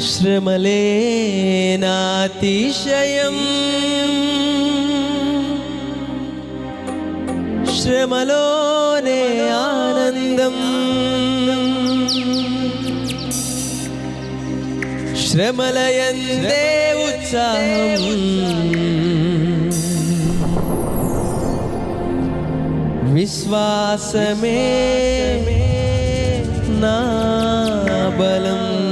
శ్రమలేనాతిశయం. శ్రమలోనే ఆనందం. శ్రమలయందే ఉత్సాహం. విశ్వాసమే నా బలం.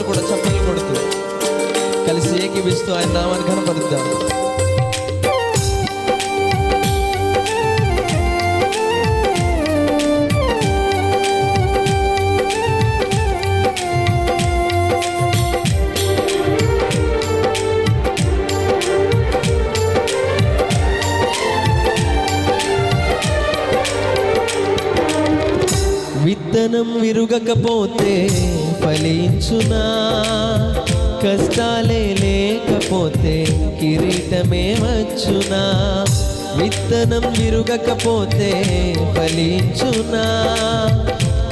అందరూ కూడా చప్పట్లు కొడుతూ కలిసి ఏకీపిస్తూ ఆయన నామాన్ని కనపరుద్దాం విత్తనం విరుగకపోతే ఫలించునా? కష్టాలే లేకపోతే కిరీటమే వచ్చునా? విత్తనం విరుగకపోతే ఫలించునా?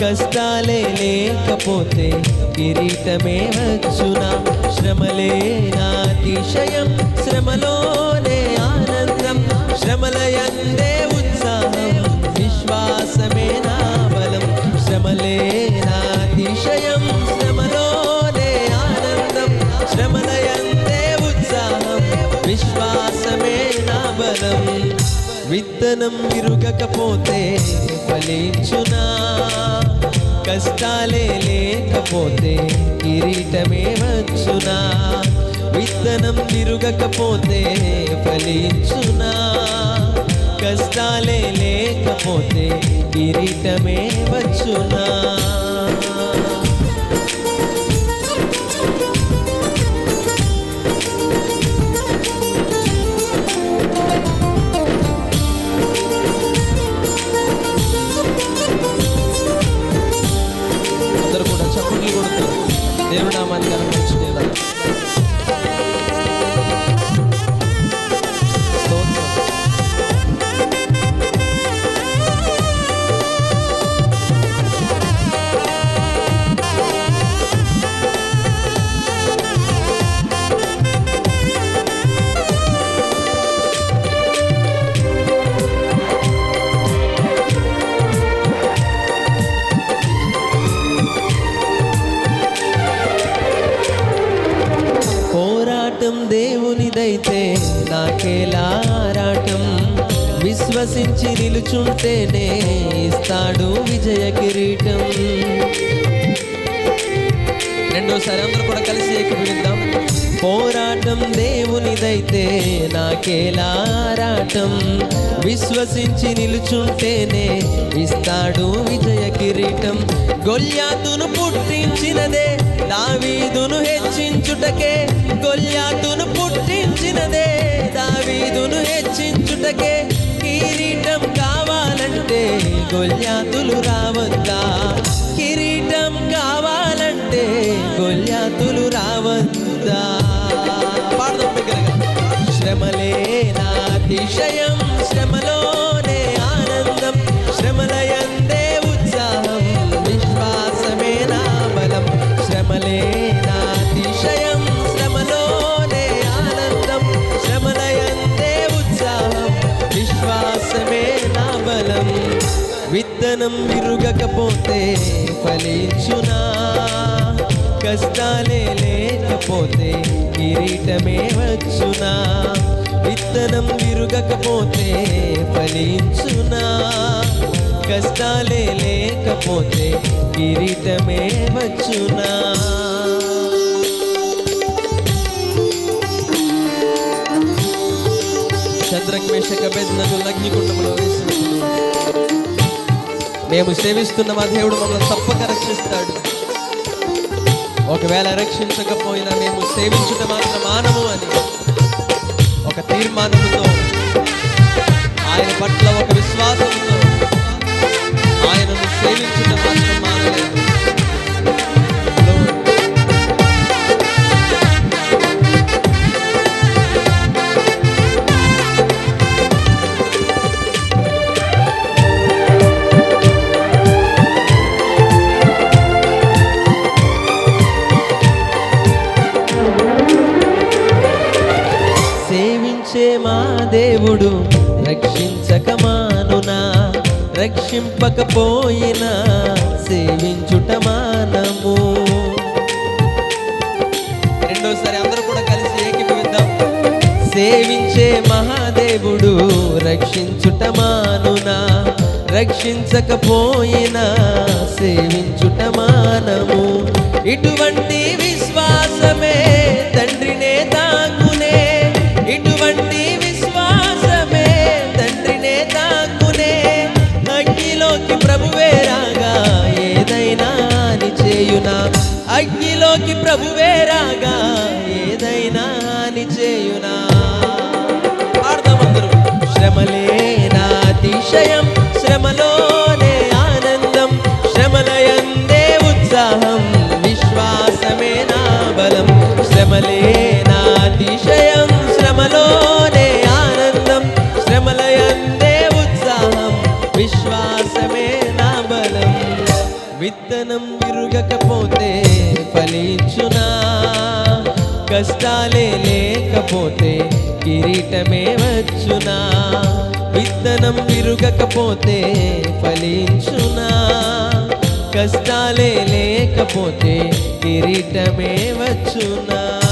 కష్టాలే లేకపోతే కిరీటమే వచ్చునా? శ్రమలే నాతిశయం శ్రమలోనే ఆనందం. శ్రమలయందే ఉత్సాహం విశ్వాసమే నా బలం. శ్రమలే నాతిశయం. విత్తనం విరుగకపోతే ఫలించునా? కష్టాలే లేకపోతే కిరీటమే వచ్చునా? విత్తనం విరుగకపోతే ఫలించునా? కష్టాలే లేకపోతే కిరీటమే వచ్చునా? పోరాటం దేవునిదైతే నాకేలా ఆరాటం విశ్వసించి నిలుచుంటేనే ఇస్తాడు విజయ కిరీటం. రెండోసారి అందరూ కూడా కలిసి ఏకీభవిద్దాం. పోరాటం దేవునిదైతే నాకేలా ఆరాటం? విశ్వసించి నిలుచుంటేనే ఇస్తాడు విజయ కిరీటం. గొల్యాతును పుట్టించినదే దావీదును హెచ్చించుటకే. గొల్యాతును పుట్టించినదే దావీదును హెచ్చించుటకే. కిరీటం కావాలంటే గొల్యాతులు రావద్దా? కిరీటం కావాలంటే గొల్యాతులు రావద్దా? పాడదాం బిగ్గరగా. శ్రమలే నాతిశయం శ్రమలోనే ఆనందం. శ్రమలయందే ఉత్సాహం. విశ్వాసమే నా బలం. శ్రమలే నాతిశయం శ్రమలోనే ఆనందం. శ్రమలయందే ఉత్సాహం. విశ్వాసమే నా బలం. విత్తనం విరుగకపోతే ఫలించునా? కష్టాలే లేకపోతే కిరీటమే వచ్చునా? విత్తనం విరుగకపోతే ఫలించునా? కష్టాలే లేకపోతే కిరీటమే వచ్చునా? చంద్రమేషక బెద్నకు అగ్నికుండంలో వేసినప్పుడు మేము సేవిస్తున్న మా దేవుడు మమ్మల్ని తప్పక రక్షిస్తాడు. ఒకవేళ రక్షించకపోయినా మేము సేవించుట మాత్రం మానము అని ఒక తీర్మానముతో ఆయన పట్ల ఒక విశ్వాసంతో ఆయనను సేవించుట మాత్రం మానలేదు. దేవుడు రక్షించక మానునా రక్షింపకపోయినా సేవించుట మానము. రెండోసారి అందరూ కూడా కలిసి ఏకీభవిద్దాం. సేవించే మహాదేవుడు రక్షించుట మానునా రక్షించకపోయినా సేవించుట మానము. ఇటువంటి విశ్వాసమే లేకపోతే ఫలించునా? కష్టాలే లేకపోతే కిరీటమే వచ్చునా? విత్తనం విరుగకపోతే ఫలించునా? కష్టాలే లేకపోతే కిరీటమే వచ్చునా?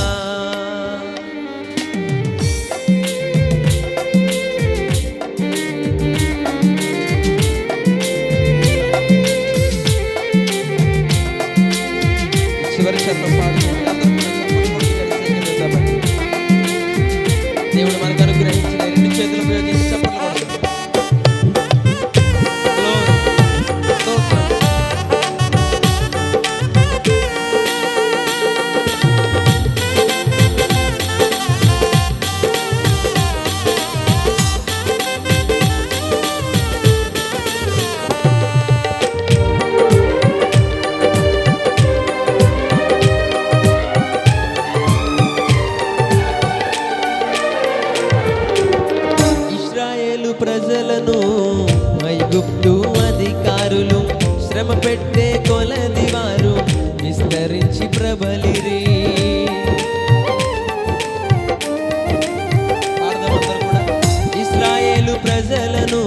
ప్రజలను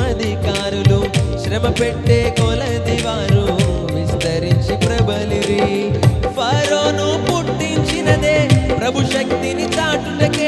అధికారులు శ్రమ పెట్టే కొలది వారు విస్తరించి ప్రబలిరి. ఫరోను పుట్టించినదే ప్రభు శక్తిని చాటులకే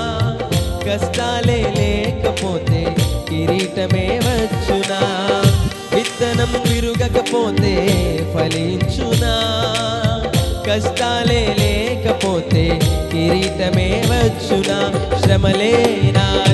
కష్టాలే లేకపోతే కిరీటమే వచ్చునా? విత్తనం విరుగకపోతే ఫలించునా? కష్టాలే లేకపోతే కిరీటమే వచ్చునా? శ్రమలేనా